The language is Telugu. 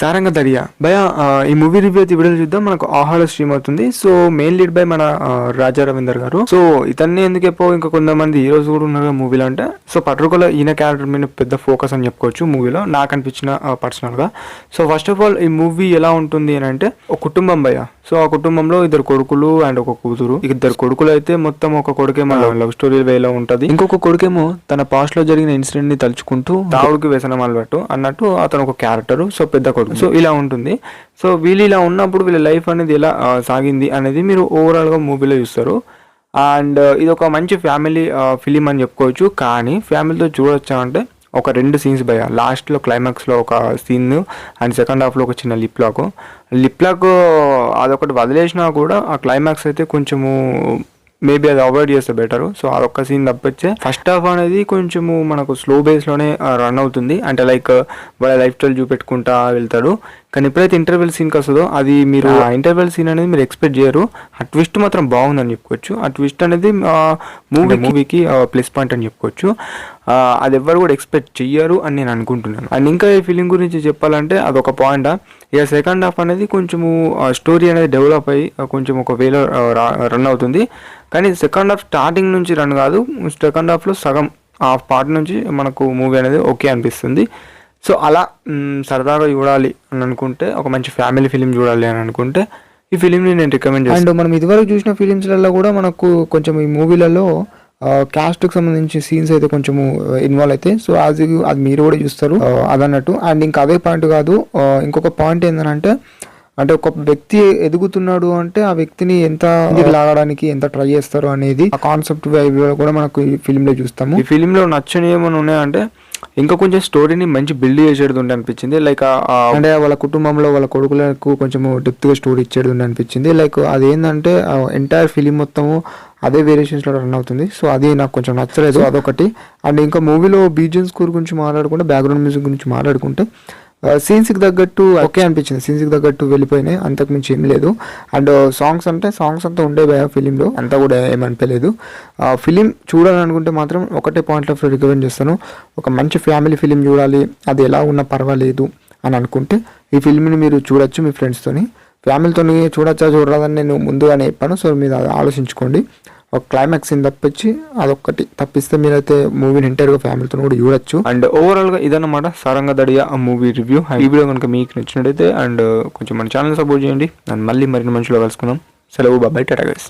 సారంగ దరియా భయ ఈ మూవీ రివ్యూ అయితే వీడియో చూద్దాం. మనకు ఆహాలో స్ట్రీమ్ అవుతుంది. సో మెయిన్ లీడ్ బై మన రాజా రవీందర్ గారు. సో ఇతన్ని ఎందుకు చెప్పో ఇంకా కొంతమంది హీరోస్ కూడా ఉన్నారు మూవీలో అంటే. సో పర్టికులర్ ఈయన క్యారెక్టర్ మీద పెద్ద ఫోకస్ అని చెప్పుకోవచ్చు మూవీలో నాకు అనిపించిన పర్సనల్గా. సో ఫస్ట్ ఆఫ్ ఆల్ ఈ మూవీ ఎలా ఉంటుంది అని అంటే ఒక కుటుంబం భయ. సో ఆ కుటుంబంలో ఇద్దరు కొడుకులు అండ్ ఒక కూతురు. ఇద్దరు కొడుకులు అయితే మొత్తం ఒక కొడుకేమో లవ్ స్టోరీ వేలో ఉంటది. ఇంకొక కొడుకేమో తన పాస్ట్లో జరిగిన ఇన్సిడెంట్ని తలుచుకుంటూ తావుడికి వ్యసనం అలవాటు అన్నట్టు అతను ఒక క్యారెక్టర్ సో పెద్ద కొడుకు. సో ఇలా ఉంటుంది. సో వీళ్ళు ఇలా ఉన్నప్పుడు వీళ్ళ లైఫ్ అనేది ఎలా సాగింది అనేది మీరు ఓవరాల్గా మూవీలో చూస్తారు. అండ్ ఇది ఒక మంచి ఫ్యామిలీ ఫిలిం అని చెప్పుకోవచ్చు. కానీ ఫ్యామిలీతో చూడొచ్చా అంటే ఒక రెండు సీన్స్ భయ. లాస్ట్లో క్లైమాక్స్లో ఒక సీన్ అండ్ సెకండ్ హాఫ్లో ఒక చిన్న లిప్ లాక్ లిప్ లాక్ అదొకటి వదిలేసినా కూడా ఆ క్లైమాక్స్ అయితే కొంచెము మేబీ అది అవాయిడ్ చేస్తే బెటర్ సో అదొక్క సీన్ తప్పించే ఫస్ట్ హాఫ్ అనేది కొంచెము మనకు స్లో బేస్లోనే రన్ అవుతుంది. అంటే లైక్ uh, వాళ్ళ లైఫ్ స్టైల్ చూపెట్టుకుంటా వెళ్తాడు. కానీ ఎప్పుడైతే ఇంటర్వెల్ సీన్కి వస్తుందో అది మీరు ఆ. ఇంటర్వెల్ సీన్ అనేది మీరు ఎక్స్పెక్ట్ చేయరు. ఆ ట్విస్ట్ మాత్రం బాగుందని చెప్పుకోవచ్చు. ఆ ట్విస్ట్ అనేది మూవీ మూవీకి ప్లస్ పాయింట్ అని చెప్పుకోవచ్చు. అది ఎవ్వరు కూడా ఎక్స్పెక్ట్ చెయ్యరు అని నేను అనుకుంటున్నాను. అండ్ ఇంకా ఈ ఫిలిం గురించి చెప్పాలంటే అదొక పాయింట్ ఇక సెకండ్ హాఫ్ అనేది కొంచెము స్టోరీ అనేది డెవలప్ అయ్యి కొంచెం ఒక వేలో రన్ అవుతుంది. కానీ సెకండ్ హాఫ్ స్టార్టింగ్ నుంచి రన్ కాదు. సెకండ్ హాఫ్లో సగం ఆ పార్ట్ నుంచి మనకు మూవీ అనేది ఓకే అనిపిస్తుంది. సో అలా సరదాగా చూడాలి అని అనుకుంటే ఒక మంచి ఫ్యామిలీ ఫిలిం చూడాలి అని అనుకుంటే ఈ ఫిలింని నేను రికమెండ్ చేస్తాను అండ్ మనం ఇదివరకు చూసిన ఫిలిమ్స్లలో కూడా మనకు కొంచెం ఈ మూవీలలో క్యాస్ట్కి సంబంధించి సీన్స్ అయితే కొంచెము ఇన్వాల్వ్ అయితే. సో అది అది మీరు కూడా చూస్తారు అదన్నట్టు. అండ్ ఇంకా అదే పాయింట్ కాదు ఇంకొక పాయింట్ ఏంటంటే అంటే ఒక వ్యక్తి ఎదుగుతున్నాడు అంటే ఆ వ్యక్తిని ఎంత లాగడానికి ఎంత ట్రై చేస్తారు అనేది ఆ కాన్సెప్ట్ కూడా మనకు ఈ ఫిలిం లో చూస్తాము. ఈ ఫిలిం లో నచ్చని ఏమైనా ఉన్నాయంటే ఇంకా కొంచెం స్టోరీని మంచి బిల్డ్ చేసేది ఉండే అనిపించింది లైక్ అంటే వాళ్ళ కుటుంబంలో వాళ్ళ కొడుకులకు కొంచెం డెప్త్గా స్టోరీ ఇచ్చేది ఉంది అనిపించింది లైక్ అదేంటంటే ఎంటైర్ ఫిలిం మొత్తము అదే వేరియేషన్స్లో రన్ అవుతుంది. సో అది నాకు కొంచెం నచ్చలేదు. అదొకటి. అండ్ ఇంకా మూవీలో బీజియం స్కోర్ గురించి మాట్లాడుకుంటే బ్యాక్గ్రౌండ్ మ్యూజిక్ గురించి మాట్లాడుకుంటే సీన్స్కి తగ్గట్టు ఓకే అనిపించింది. సీన్స్కి తగ్గట్టు వెళ్ళిపోయినాయి. అంతకు మించి ఏం లేదు. అండ్ సాంగ్స్ అంటే సాంగ్స్ అంతా ఉండే ఫిలిం లో అంతా కూడా ఏమనిపించలేదు ఫిలిం చూడాలనుకుంటే మాత్రం ఒకటే పాయింట్ ఆఫ్ రికమెండ్ చేస్తాను. ఒక మంచి ఫ్యామిలీ ఫిలిం చూడాలి. అది ఎలా ఉన్నా పర్వాలేదు అని అనుకుంటే ఈ ఫిల్మ్ని మీరు చూడొచ్చు మీ ఫ్రెండ్స్తోని ఫ్యామిలీతో చూడొచ్చా చూడరాదని నేను ముందుగానే చెప్పాను. సో మీరు అది ఆలోచించుకోండి. ఒక క్లైమాక్స్ సీన్ తప్పించి అదొక్కటి. తప్పిస్తే మీరైతే మూవీని ఎంటైర్గా ఫ్యామిలీతో కూడా చూడొచ్చు. అండ్ ఓవరాల్గా ఇదన్నమాట సారంగ దడియా మూవీ రివ్యూ ఈ వీడియో కనుక మీకు నచ్చినట్టయితే అండ్ కొంచెం మన ఛానల్ సపోర్ట్ చేయండి. అండ్ మళ్ళీ మరిన్ని మంచిలో కలుసుకుందాం. సెలవు బాబాయ్ టాటా గైస్